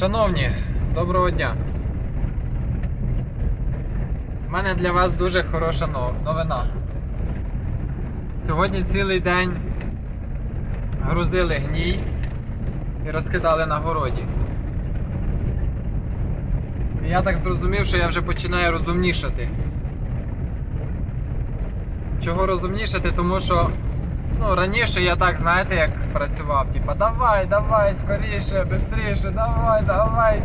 Шановні, доброго дня. У мене для вас дуже хороша новина. Сьогодні цілий день грузили гній і розкидали на городі. І я так зрозумів, що я вже починаю розумнішати. Чого розумнішати? Тому що ну, раніше я так, знаєте, як працював, типа давай, давай, скоріше, швидше, давай, давай.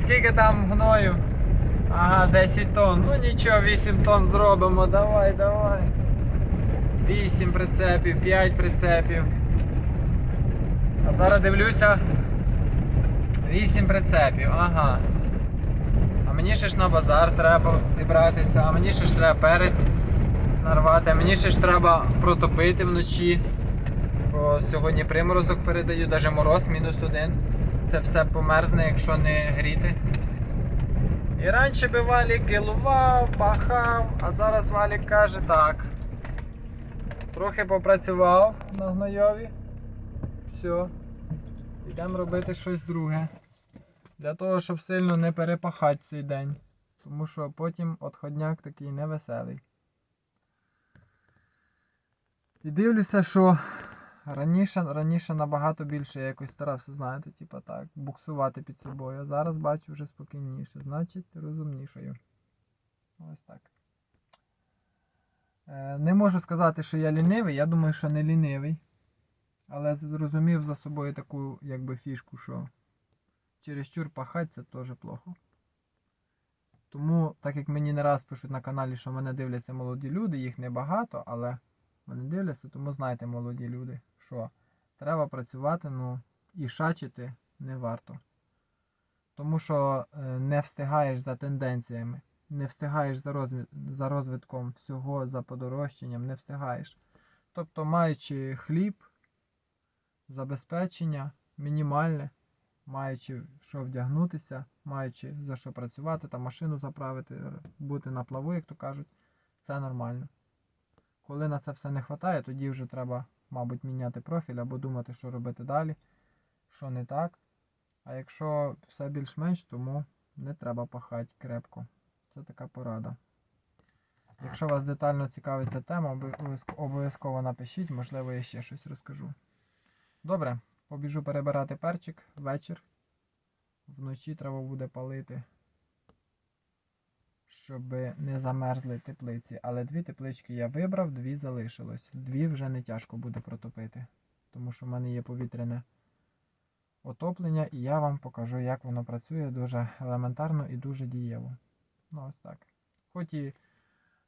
Скільки там гною? Ага, 10 тонн. Ну нічого, 8 тонн зробимо, давай, давай. 8 прицепів, 5 прицепів. А зараз дивлюся. 8 прицепів, ага. А мені ще ж на базар треба зібратися, а мені ще ж треба перець нарвати, мені ще ж треба протопити вночі. Бо сьогодні приморозок передаю, навіть мороз мінус один. Це все померзне, якщо не гріти. І раніше би Валік гилував, пахав, а зараз Валік каже так. Трохи попрацював на гнойові. Все. Йдемо робити щось друге. Для того, щоб сильно не перепахати цей день. Тому що потім отходняк такий невеселий. І дивлюся, що раніше, раніше набагато більше я якось старався, знаєте, типа так, буксувати під собою. А зараз бачу вже спокійніше, значить розумнішою. Ось так. Е, не можу сказати, що я лінивий, я думаю, що не лінивий. Але зрозумів за собою таку якби фішку, що чересчур пахать це теж плохо. Тому, так як мені не раз пишуть на каналі, що мене дивляться молоді люди, їх небагато, але мене дивляться, тому знайте, молоді люди, що треба працювати, ну і шачити не варто. Тому що е, не встигаєш за тенденціями, не встигаєш за, розвід... за розвитком всього, за подорожчанням, не встигаєш. Тобто, маючи хліб, забезпечення мінімальне, маючи що вдягнутися, маючи за що працювати, та машину заправити, бути на плаву, як то кажуть, це нормально. Коли на це все не вистачає, тоді вже треба, мабуть, міняти профіль або думати, що робити далі, що не так. А якщо все більш-менш, тому не треба пахати крепко. Це така порада. Якщо вас детально цікавить ця тема, обов'язково- напишіть, можливо, я ще щось розкажу. Добре, побіжу перебирати перчик вечір. Вночі треба буде палити, щоб не замерзли теплиці. Але дві теплички я вибрав, дві залишилось. Дві вже не тяжко буде протопити, тому що в мене є повітряне отоплення, і я вам покажу, як воно працює дуже елементарно і дуже дієво. Ну, ось так. Хоч і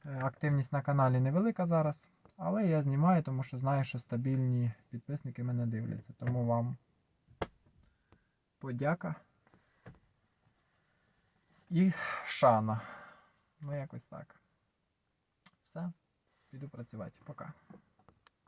е, активність на каналі невелика зараз, але я знімаю, тому що знаю, що стабільні підписники мене дивляться. Тому вам подяка і шана. Ну, якось так. Все, піду працювати. Пока.